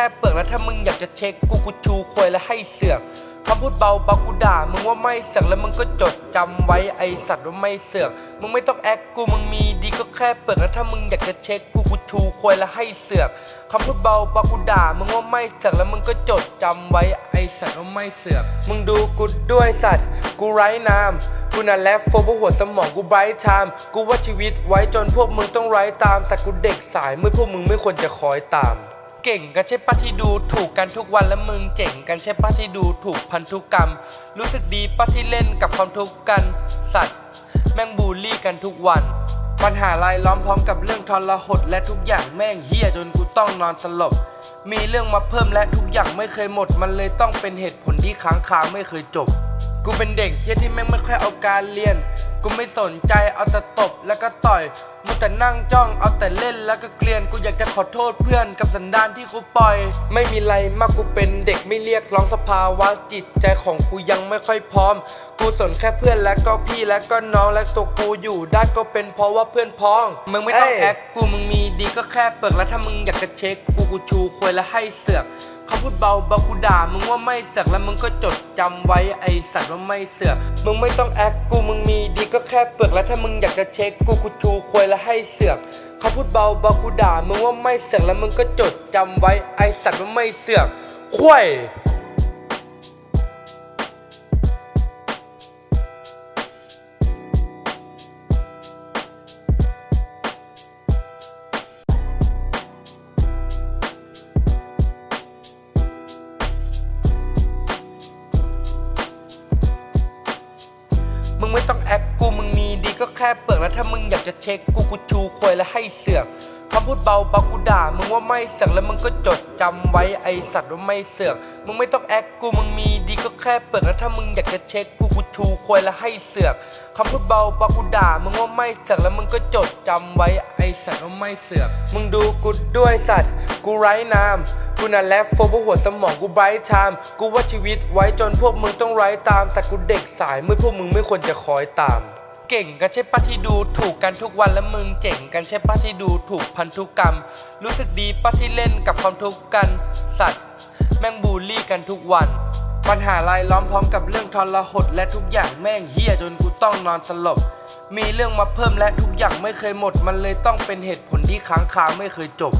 แล้วถ้ามึงอยากจะเช็คกูกูชูควยแล้วให้เสือกคำพูดเบาเบากูด่ามึงว่าไม่เสือกแล้วมึงก็จดจำไว้ไอสัตว์ว่าไม่เสือกมึงไม่ต้องแอคกูมึงมีดีก็แค่เปิดแล้วถ้ามึงอยากจะเช็คกูกูชูควยแล้วให้เสือกคำพูดเบาเบากูด่ามึงว่าไม่เสือกแล้วมึงก็จดจำไว้ไอสัตว์ว่าไม่เสือกมึงดูกูด้วยสัตว์กูไร้นามกูน่ะแลฟโฟบหัวสมองกูไบรท์ไทม์กูว่าชีวิตไว้จนพวกมึงต้องไร้ตามแต่กูเด็กสายเมื่อพวกมึงไม่ควรจะคอยตาม เก่งกันใช่ปะที่ดูถูกกันทุกวันแล้วมึงเจ๋งกันใช่ปะที่ดูถูกพันธุกรรม รู้สึกดีปะที่เล่นกับความทุกข์กันสัตว์ แม่งบูลลี่กันทุกวันปัญหารายล้อมพร้อมกับเรื่องทรหดและทุกอย่างแม่งเฮี้ยจนกูต้องนอนสลบ มีเรื่องมาเพิ่มและทุกอย่างไม่เคยหมด มันเลยต้องเป็นเหตุผลที่ค้างคาไม่เคยจบ กูเป็นเด็กเฮี้ยที่แม่งไม่ค่อยเอาการเรียน กูไม่สนใจเอาแต่ตบแล้วก็ต่อยมัวแต่นั่งจ้องเอาแต่เล่นแล้วก็เกลียนกูอยากจะขอโทษเพื่อนกับสันดานที่กูปล่อย ไม่มีไรมากกูเป็นเด็กไม่เรียกร้องสภาวะจิตใจของกูยังไม่ค่อยพร้อม กูสนแค่เพื่อนและก็พี่และก็น้องและตัวกูอยู่ได้ก็เป็นเพราะว่าเพื่อนพ้องมึงไม่ต้องเอ้ยแอคกูมึงมีดีก็แค่เปิดแล้วถ้ามึงอยากจะเช็คกูกูชูควยแล้วให้เสือก ขาพูดเบาเบากูด่ามึงว่าไม่เสือกแล้วมึงก็จดจำไว้ไอสัตว์ว่าไม่เสือกมึงไม่ต้องแอคกูมึงมีดีก็แค่เปลือกแล้วถ้ามึงอยากจะเช็คกูกูชูควยแล้วให้เสือกเขาพูดเบาเบากูด่ามึงว่าไม่เสือกแล้วมึงก็จดจำไว้ไอสัตว์ว่าไม่เสือกควย เปิดแล้วถ้ามึงอยากจะเช็คกูกูชูควยแล้วให้เสือกคำพูดเบาเบากูด่ามึงว่าไม่เสือกแล้วมึงก็จดจำไว้ไอสัตว์ว่าไม่เสือกมึงไม่ต้องแอคกูมึงมีดีก็แค่เปิดแล้วถ้ามึงอยากจะเช็คกูกูชูควยแล้วให้เสือกคำพูดเบาเบากูด่ามึงว่าไม่เสือกแล้วมึงก็จดจำไว้ไอสัตว์ว่าไม่เสือกมึงดูกูด้วยสัตว์กูไร้นามกูน่ะแลฟโฟบหัวสมองกูไบรท์ไทม์กูว่าชีวิตไว้จนพวกมึงต้องไร้ตามแต่กูเด็กสายเมื่อพวกมึงไม่ควรจะคอยตาม เก่งกันใช่ปะที่ดูถูกกันทุกวันแล้วมึงเจ๋งกันใช่ปะที่ดูถูกพันธุกรรม รู้สึกดีปะที่เล่นกับความทุกข์กัน สัตว์ แม่งบูลลี่กันทุกวัน ปัญหารายล้อมพร้อมกับเรื่องทรหดและทุกอย่างแม่งเฮี้ยจนกูต้องนอนสลบ มีเรื่องมาเพิ่มและทุกอย่างไม่เคยหมด มันเลยต้องเป็นเหตุผลที่ค้างคาไม่เคยจบ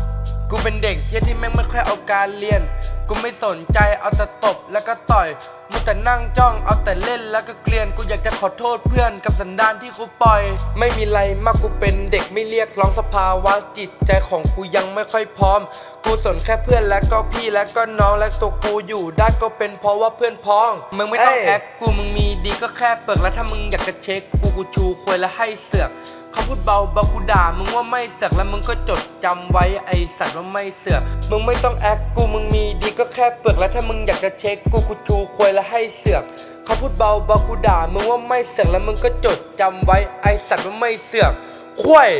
กูเป็นเด็กเฮี้ยที่แม่งไม่ค่อยเอาการเรียน กูไม่สนใจเอาแต่ตบแล้วก็ต่อยมัวแต่นั่งจ้องเอาแต่เล่นแล้วก็เกลียนกูอยากจะขอโทษเพื่อนกับสันดานที่กูปล่อย ไม่มีไรมากกูเป็นเด็กไม่เรียกร้องสภาวะจิตใจของกูยังไม่ค่อยพร้อม กูสนแค่เพื่อนและก็พี่และก็น้องและตัวกูอยู่ได้ก็เป็นเพราะว่าเพื่อนพ้องมึงไม่ต้องเอ้ยแอคกูมึงมีดีก็แค่เปิดแล้วถ้ามึงอยากจะเช็คกูกูชูควยแล้วให้เสือก เขาพูดเบาเบากูด่ามึงว่าไม่เสือกแล้วมึงก็จดจำไว้ไอสัตว์ว่าไม่เสือกมึงไม่ต้องแอคกูมึงมีดีก็แค่เปลือกแล้วถ้ามึงอยากจะเช็คกูกูชูควยแล้วให้เสือกเขาพูดเบาเบากูด่ามึงว่าไม่เสือกแล้วมึงก็จดจำไว้ไอสัตว์ว่าไม่เสือกควย